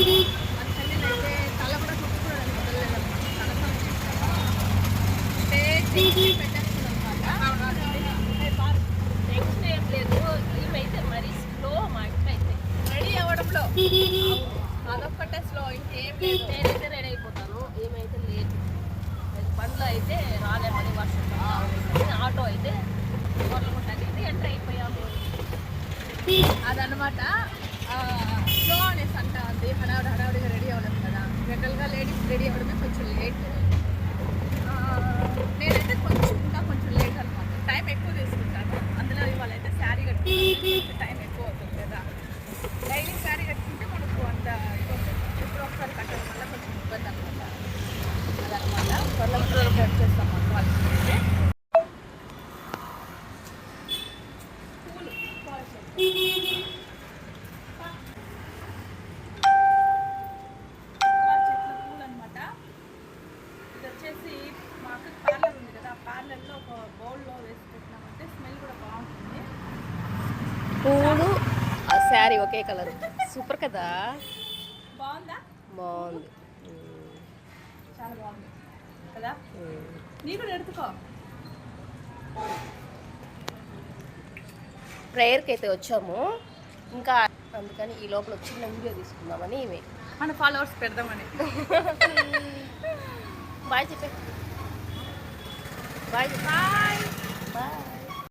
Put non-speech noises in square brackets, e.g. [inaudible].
మన అయితే తల కూడా ఏం లేదు ఏమైతే మరి స్లో మా ఇంట్లో అయితే రెడీ అవ్వడంలో అదొక్కటే స్లో ఇంకేం లేదు నేనైతే రెడీ అయిపోతాను ఏమైతే లేదు బండ్లో అయితే రాలే వర్షం ఆటో అయితే కొరలుకుంటుంది ఎంటర్ అయిపోయాము అదనమాట స్లో అనేసి అంట ఉంది హడావుడి హడావుడిగా రెడీ అవ్వడం కదా. జనరల్గా లేడీస్ రెడీ అవ్వడమే కొంచెం లేట్ నేనైతే కొంచెం ఇంకా కొంచెం లేట్ అనమాట టైం ఎక్కువ తీసుకుంటాను. అందులో ఇవాళ అయితే శారీ కట్టుకుంటే టైం ఎక్కువ అవుతుంది కదా. డైలీ శారీ కట్టుకుంటే మనకు అంత ఇది ఒకసారి కట్టడం వల్ల కొంచెం ఇబ్బంది అనమాట అదనమాట. త్వరలో కట్ చేస్తాం మాకు వాళ్ళకి. పూలు వచ్చేసి మాకు పార్లర్ ఉంది కదా ఆ పార్లర్లో ఒక బౌల్లో వేసి పెట్టినామంటే స్మెల్ కూడా బాగుంటుంది. పూలు ఆ శారీ ఒకే కలర్. సూపర్ కదా? బాగుందా? బాగుంది. చాలా బాగుంది. కదా? నీ కూడా ఎడుతుకో ప్రేయర్కి అయితే వచ్చాము. ఇంకా అందుకని ఈ లోపల చిన్న వీడియో తీసుకుందామని ఇవి మన ఫాలోవర్స్ పెడదామని. [laughs] Vai, vai, vai, vai.